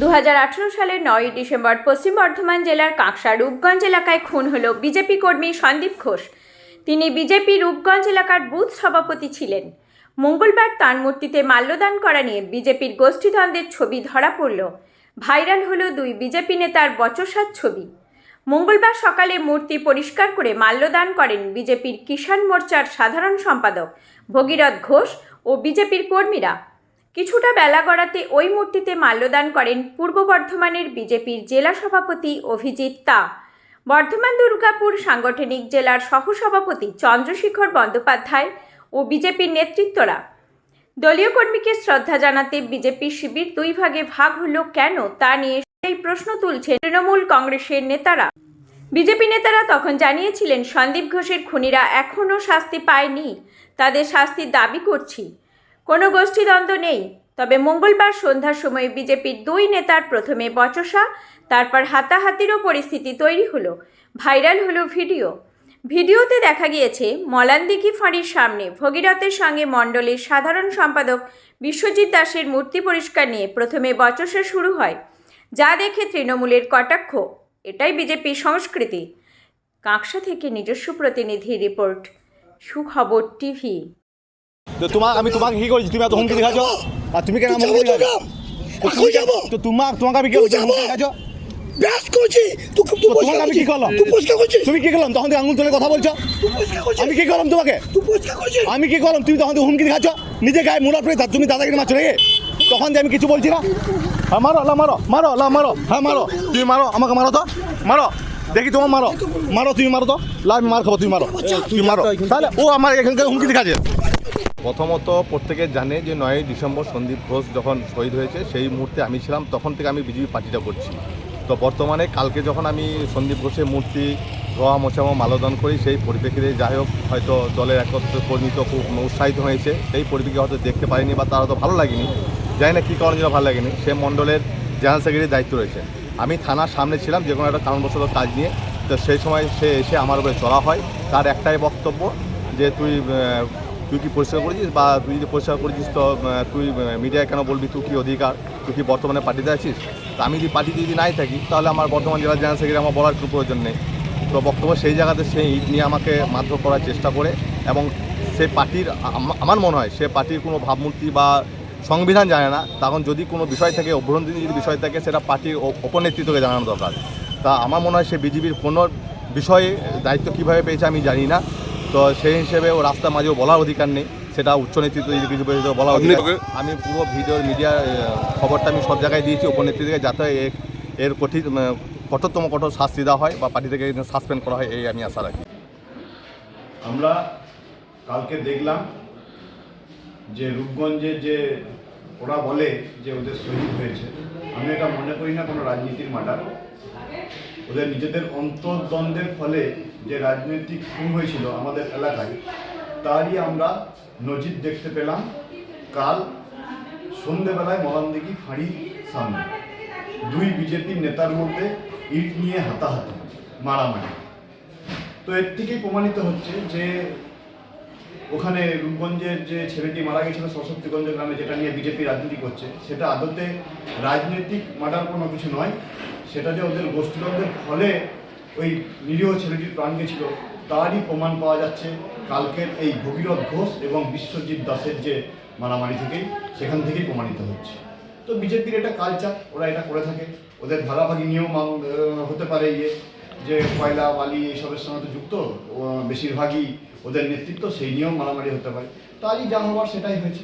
দু হাজার আঠেরো সালের নয়ই ডিসেম্বর পশ্চিম বর্ধমান জেলার কাঁকসা রূপগঞ্জ এলাকায় খুন হল বিজেপি কর্মী সন্দীপ ঘোষ। তিনি বিজেপি রূপগঞ্জ এলাকার বুথ সভাপতি ছিলেন। মঙ্গলবার তাঁর মূর্তিতে মাল্যদান করা নিয়ে বিজেপির গোষ্ঠীদ্বন্দ্বের ছবি ধরা পড়ল। ভাইরাল হলো দুই বিজেপি নেতার বচসার ছবি। মঙ্গলবার সকালে মূর্তি পরিষ্কার করে মাল্যদান করেন বিজেপির কিষাণ মোর্চার সাধারণ সম্পাদক ভগীরথ ঘোষ ও বিজেপির কর্মীরা। কিছুটা বেলা গড়াতে ওই মূর্তিতে মাল্যদান করেন পূর্ব বর্ধমানের বিজেপির জেলা সভাপতি অভিজিৎ তা। বর্ধমান দুর্গাপুর সাংগঠনিক জেলার সহসভাপতি চন্দ্রশেখর বন্দ্যোপাধ্যায় ও বিজেপির নেতৃত্বরা। দলীয় কর্মীকে শ্রদ্ধা জানাতে বিজেপি শিবির দুই ভাগে ভাগ হলো কেন তা নিয়ে সেই প্রশ্ন তুলছে তৃণমূল কংগ্রেসের নেতারা। বিজেপি নেতারা তখন জানিয়েছিলেন, সন্দীপ ঘোষের খুনিরা এখনও শাস্তি পায়নি, তাদের শাস্তির দাবি করছি। কোনো গোষ্ঠীদ্বন্দ্ব নেই। তবে মঙ্গলবার সন্ধ্যার সময় বিজেপির দুই নেতার প্রথমে বচসা, তারপর হাতাহাতিরও পরিস্থিতি তৈরি হলো। ভাইরাল হলো ভিডিও। ভিডিওতে দেখা গিয়েছে, মলানদিঘি ফাঁড়ির সামনে ভগীরথের সঙ্গে মণ্ডলের সাধারণ সম্পাদক বিশ্বজিৎ দাসের মূর্তি পরিষ্কার নিয়ে প্রথমে বচসা শুরু হয়। যা দেখে তৃণমূলের কটাক্ষ, এটাই বিজেপির সংস্কৃতি। কাঁকসা থেকে নিজস্ব প্রতিনিধি রিপোর্ট, সুখবর টিভি। তো তোমার আমি তোমাকে কি করেছি? তুমি এত হুমকি দেখাচ্ছ আর তুমি কেন হুমকি দেখাচ্ছ তো তোমার তোমাকে আমি কি করছি হুমকি দেখাচ্ছ ব্যাস করছি। তুই তুই তোমাকে আমি কি করলাম? তুমি কি করলাম? তখন আঙুল তুলে কথা বলছো? আমি কি করলাম তোমাকে? আমি কি করলাম? তুমি তখন হুমকি দেখাচ্ছ নিজে গায়ে মোড়ার পরে তা- তুমি দাদাগিরি মারছো নাকি? তখন দিয়ে আমি কিছু বলছি না। হ্যাঁ মারো আল্লাহ মারো মারো আল্লাহ মারো। হ্যাঁ মারো। তুমি মারো আমাকে মারো তো। মারো। দেখি তোমার মারো। মারো তুমি মারো তো। লাভ মার খাব তুমি মারো। তুমি মারো। তাহলে ও আমার এখানকার হুমকি দেখাচ্ছে প্রথমত প্রত্যেকে জানে যে নয়ই ডিসেম্বর সন্দীপ ঘোষ যখন শহীদ হয়েছে, সেই মুহূর্তে আমি ছিলাম, তখন থেকে আমি বিজেপি পার্টিটা করছি। তো বর্তমানে কালকে যখন আমি সন্দীপ ঘোষের মূর্তি ধোয়া মোছা এবং মালদান করি, সেই পরিপ্রেক্ষিতে যাই হোক, হয়তো দলের একত্র কর্মী তো খুব উৎসাহিত হয়েছে। সেই পরিপ্রেক্ষিতে হয়তো দেখতে পারিনি বা তারা তো ভালো লাগেনি। জানি না কী কারণে যেন ভালো লাগেনি। সে মণ্ডলের জেনারেল সেক্রেটারির দায়িত্ব রয়েছে। আমি থানার সামনে ছিলাম, যে কোনো একটা কারণবশত কাজ নিয়ে। তো সেই সময় সে এসে আমার উপরে চড়া হয়। তার একটাই বক্তব্য যে তুই তুই কি পরিষ্কার করেছিস বা তুই যদি পরিষ্কার করেছিস তো তুই মিডিয়ায় কেন বলবি? তুই কি অধিকার? তুই কি বর্তমানে পার্টিতে আছিস? তো আমি যদি পার্টিতে যদি নাই থাকি, তাহলে আমার বর্তমান জেলা জেনারেল সেক্রেটারি আমার বলার কোনো প্রয়োজন নেই। তো বক্তব্য সেই জায়গাতে সে ইট নিয়ে আমাকে মারধর করার চেষ্টা করে এবং সে পার্টির আমার মনে হয় সে পার্টির কোনো ভাবমূর্তি বা সংবিধান জানে না। তখন যদি কোনো বিষয় থাকে, অভ্যন্তরীণ যদি বিষয় থাকে, সেটা পার্টির উপনেতৃত্বকে জানানো দরকার। তা আমার মনে হয় সে বিজেপির কোনো বিষয়ে দায়িত্ব কীভাবে পেয়েছে আমি জানি না। তো সেই হিসেবে ও রাস্তার মাঝেও বলার অধিকার নেই। সেটা উচ্চ নেতৃত্ব যদি কিছু বলে অধিকার। আমি পুরো ভিডিও মিডিয়া খবরটা আমি সব জায়গায় দিয়েছি উপনেত্রীকে যাতে এ- এর কঠিন কঠোরতম কঠোর শাস্তি দেওয়া হয় বা পার্টি থেকে সাসপেন্ড করা হয় এই আমি আশা রাখি। আমরা কালকে দেখলাম যে রূপগঞ্জে যে ওরা বলে যে ওদের শহীদ হয়েছে। আমি এটা মনে করি না কোনো রাজনীতির মাটার ওদের নিজেদের অন্তর্দ্বন্দ্বের ফলে যে রাজনৈতিক খুন হয়েছিল আমাদের এলাকায়, তারই আমরা নজির দেখতে পেলাম কাল সন্ধেবেলায় মলানদিঘি ফাঁড়ি সামনে। দুই বিজেপির নেতার মধ্যে ইট নিয়ে হাতাহাতি, মারামারি। তো এর থেকে প্রমাণিত হচ্ছে যে ওখানে রূপগঞ্জের যে ছেলেটি মারা গেছিল সরস্বতীগঞ্জ গ্রামে, যেটা নিয়ে বিজেপি রাজনীতি করছে, সেটা আদতে রাজনৈতিক মার্ডার কোনো কিছু নয়। সেটা যে ওদের গোষ্ঠীদ্বন্দ্বের ফলে ওই নিরীহ ছেলেটির প্রাণ গেছিল, তারই প্রমাণ পাওয়া যাচ্ছে কালকের এই ভগীরথ ঘোষ এবং বিশ্বজিৎ দাসের যে মারামারি থেকেই, সেখান থেকেই প্রমাণিত হচ্ছে। তো বিজেপির এটা কালচার ওরা এটা করে থাকে। ওদের ভাগাভাগি নিয়ম হতে পারে ইয়ে। যে কয়লা, বালি এইসবের সঙ্গে তো যুক্ত বেশিরভাগই ওদের নেতৃত্ব, সেই নিয়েও মারামারি হতে পারে। তাই যা হবার সেটাই হয়েছে।